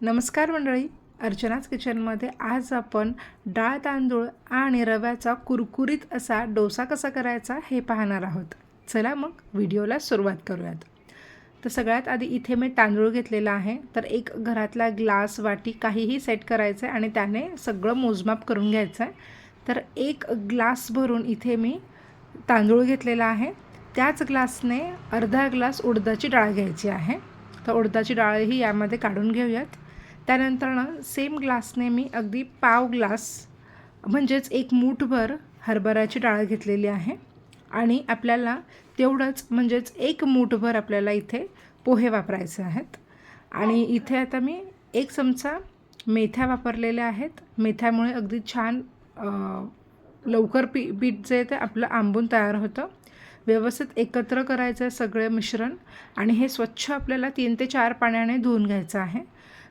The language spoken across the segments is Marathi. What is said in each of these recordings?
नमस्कार मंडळी. अर्चनाच किचनमध्ये आज आपण डाळ तांदूळ आणि रव्याचा कुरकुरीत असा डोसा कसा करायचा हे पाहणार आहोत. चला मग व्हिडिओला सुरुवात करूयात. तर सगळ्यात आधी इथे मी तांदूळ घेतलेला आहे. तर एक घरातला ग्लास वाटी काहीही सेट करायचं आहे आणि त्याने सगळं मोजमाप करून घ्यायचं आहे तर एक ग्लास भरून इथे मी तांदूळ घेतलेला आहे. त्याच ग्लासने अर्धा ग्लास उडदाची डाळ घ्यायची आहे. तर उडदाची डाळही यामध्ये काढून घेऊयात. त्यानंतरनं सेम ग्लासने मी अगदी पाव ग्लास म्हणजेच एक मूठभर हरभऱ्याची डाळ घेतलेली आहे. आणि आपल्याला तेवढंच म्हणजेच एक मूठभर आपल्याला इथे पोहे वापरायचे आहेत. आणि इथे आता मी एक चमचा मेथ्या वापरलेल्या आहेत. मेथ्यामुळे अगदी छान लवकर पी पीठ जे ते आपलं आंबून तयार होतं. व्यवस्थित एकत्र करायचं आहे सगळे मिश्रण. आणि हे स्वच्छ आपल्याला तीन ते चार पाण्याने धुवून घ्यायचं आहे.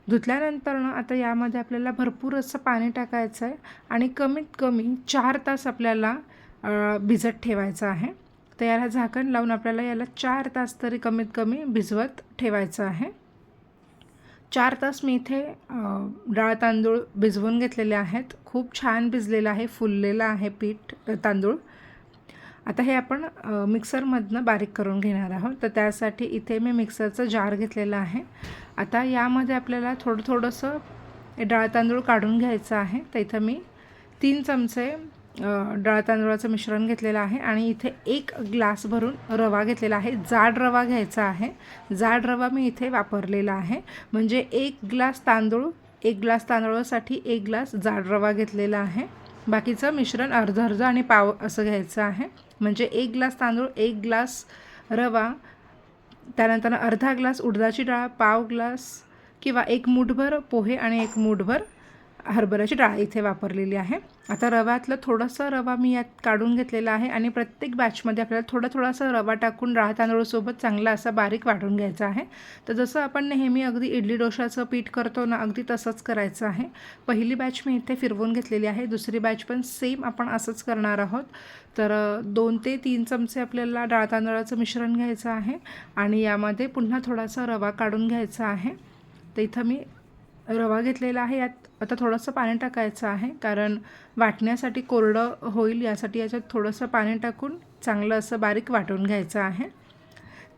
धुतल्यानंतरनं आता यामध्ये आपल्याला भरपूर असं पाणी टाकायचं आहे आणि कमीत कमी चार तास आपल्याला भिजत ठेवायचं आहे. तर याला झाकण लावून आपल्याला याला चार तास तरी कमीत कमी भिजवत ठेवायचं आहे. चार तास मी इथे डाळ तांदूळ भिजवून घेतलेले आहेत. खूप छान भिजलेलं आहे फुललेलं आहे पीठ तांदूळ. आता हे आपण मिक्सरमधनं बारीक करून घेणार आहोत. तर त्यासाठी इथे मी मिक्सरचं जार घेतलेलं आहे. आता यामध्ये आपल्याला थोडं थोडंसं डाळ तांदूळ काढून घ्यायचं आहे. तर इथं मी तीन चमचे डाळ तांदूळाचं मिश्रण घेतलेलं आहे आणि इथे एक ग्लास भरून रवा घेतलेला आहे. जाड रवा घ्यायचा आहे. जाड रवा मी इथे वापरलेला आहे. म्हणजे एक ग्लास तांदूळ एक ग्लास तांदूळासाठी एक ग्लास जाड रवा घेतलेला आहे. बाकीचं मिश्रण अर्ध अर्ध आणि पाव असं घ्यायचं आहे. म्हणजे एक ग्लास तांदूळ एक ग्लास रवा त्यानंतर अर्धा ग्लास उडदाची डाळ पाव ग्लास किंवा एक मूठभर पोहे आणि एक मूठभर हरभऱ्याची डाळ इथे वापरलेली आहे. आता रव्यातलं थोडंसं रवा मी यात काढून घेतलेला आहे आणि प्रत्येक बॅचमध्ये आपल्याला थोडा थोडासा रवा टाकून डाळ तांदूळसोबत चांगला असा बारीक वाढून घ्यायचा आहे. तर जसं आपण नेहमी अगदी इडली डोशाचं पीठ करतो ना अगदी तसंच करायचं आहे. पहिली बॅच मी इथे फिरवून घेतलेली आहे. दुसरी बॅच पण सेम आपण असंच करणार आहोत. तर दोन ते तीन चमचे आपल्याला डाळ तांदळाचं मिश्रण घ्यायचं आहे आणि यामध्ये पुन्हा थोडासा रवा काढून घ्यायचा आहे. तर इथं मी रवा घेतलेला आहे यात आता थोडंसं पाणी टाकायचं आहे कारण वाटण्यासाठी कोरडं होईल यासाठी याच्यात थोडंसं पाणी टाकून चांगलं असं बारीक वाटून घ्यायचं आहे.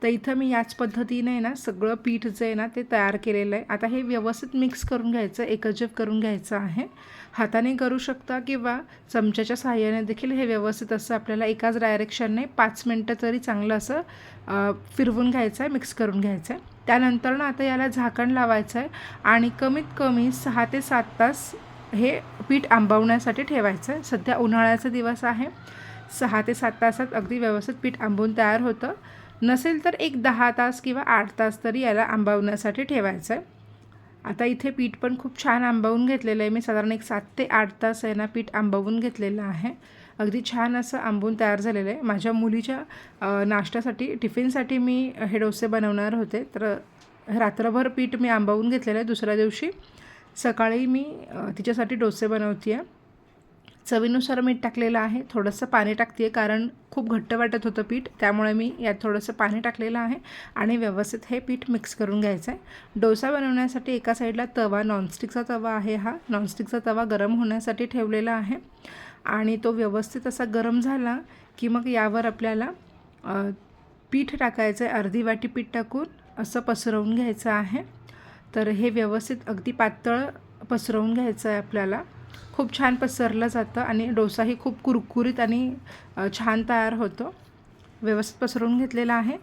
तर इथं मी याच पद्धतीने आहे ना सगळं पीठ जे आहे ना ते तयार केलेलं आहे. आता हे व्यवस्थित मिक्स करून घ्यायचं एकजीव करून घ्यायचं आहे. हाताने करू शकता किंवा चमच्याच्या सहाय्याने देखील हे व्यवस्थित असं आपल्याला एकाच डायरेक्शनने पाच मिनटं तरी चांगलं असं फिरवून घ्यायचं आहे मिक्स करून घ्यायचं आहे. त्यानंतर ना आता याला झाकण लावायचं आहे आणि कमीत कमी सहा ते सात तास हे पीठ आंबवण्यासाठी ठेवायचं आहे. सध्या उन्हाळ्याचा दिवस आहे. सहा ते सात तासात अगदी व्यवस्थित पीठ आंबून तयार होतं. नसेल तर एक दहा तास किंवा आठ तास तरी याला आंबवण्यासाठी ठेवायचं आहे. आता इथे पीठ पण खूप छान आंबवून घेतलेलं आहे. मी साधारण एक सात ते आठ तास आहे ना पीठ आंबवून घेतलेलं आहे. अगदी छान असं आंबून तयार झालेलं आहे. माझ्या मुलीच्या नाश्त्यासाठी टिफिनसाठी मी हे डोसे बनवणार होते. तर रात्रभर पीठ मी आंबवून घेतलेलं आहे. दुसऱ्या दिवशी सकाळी मी तिच्यासाठी डोसे बनवते आहे चवीनुसार मीठ टाकलेलं आहे. थोडंसं पाणी टाकते आहे कारण खूप घट्ट वाटत होतं पीठ. त्यामुळे मी यात थोडंसं पाणी टाकलेलं आहे आणि व्यवस्थित हे पीठ मिक्स करून घ्यायचं आहे डोसा बनवण्यासाठी एका साईडला तवा नॉनस्टिकचा तवा आहे हा. नॉनस्टिकचा तवा गरम होण्यासाठी ठेवलेला आहे. आणि तो व्यवस्थित असा गरम झाला की मग यावर आपल्याला पीठ टाकायचं आहे अर्धी वाटी पीठ टाकून असं पसरवून घ्यायचं आहे. तर हे व्यवस्थित अगदी पातळ पसरवून घ्यायचं आहे आपल्याला. खूप छान पसरलं जातं आणि डोसाही खूप कुरकुरीत आणि छान तयार होतो. व्यवस्थित पसरून घेतलेला आहे.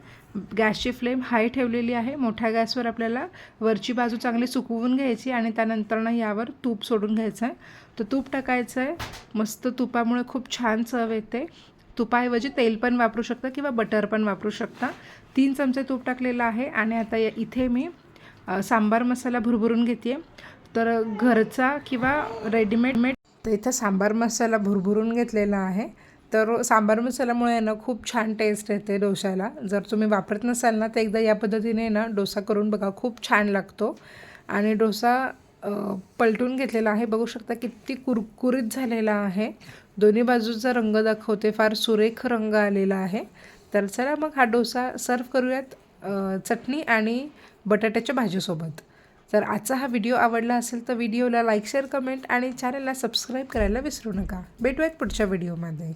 गॅसची फ्लेम हाय ठेवलेली आहे. मोठ्या गॅसवर आपल्याला वरची बाजू चांगली सुकवून घ्यायची आणि त्यानंतरनं यावर तूप सोडून घ्यायचं आहे तर तूप टाकायचं आहे मस्त तुपामुळे खूप छान चव येते. तुपाऐवजी तेल पण वापरू शकता किंवा बटर पण वापरू शकता. तीन चमचे तूप टाकलेलं आहे आणि आता इथे मी सांबार मसाला भुरभुरून घेते आहे तर घरचा किंवा रेडीमेड मेड तर इथं सांबार मसाला भुरभुरून घेतलेला आहे. तर सांबार मसाल्यामुळे ना खूप छान टेस्ट येते डोशाला जर तुम्ही वापरत नसाल ना तर एकदा या पद्धतीने ना डोसा करून बघा खूप छान लागतो. आणि डोसा पलटून घेतलेला आहे. बघू शकता किती कुरकुरीत झालेला आहे. दोन्ही बाजूचा रंग दाखवते फार सुरेख रंग आलेला आहे. तर चला मग हा डोसा सर्व करूयात चटणी आणि बटाट्याच्या भाजीसोबत. जर आजचा हा व्हिडिओ आवडला असेल तर व्हिडिओला लाईक शेअर कमेंट आणि चॅनलला सबस्क्राईब करायला विसरू नका. भेटूयात पुढच्या व्हिडिओमध्ये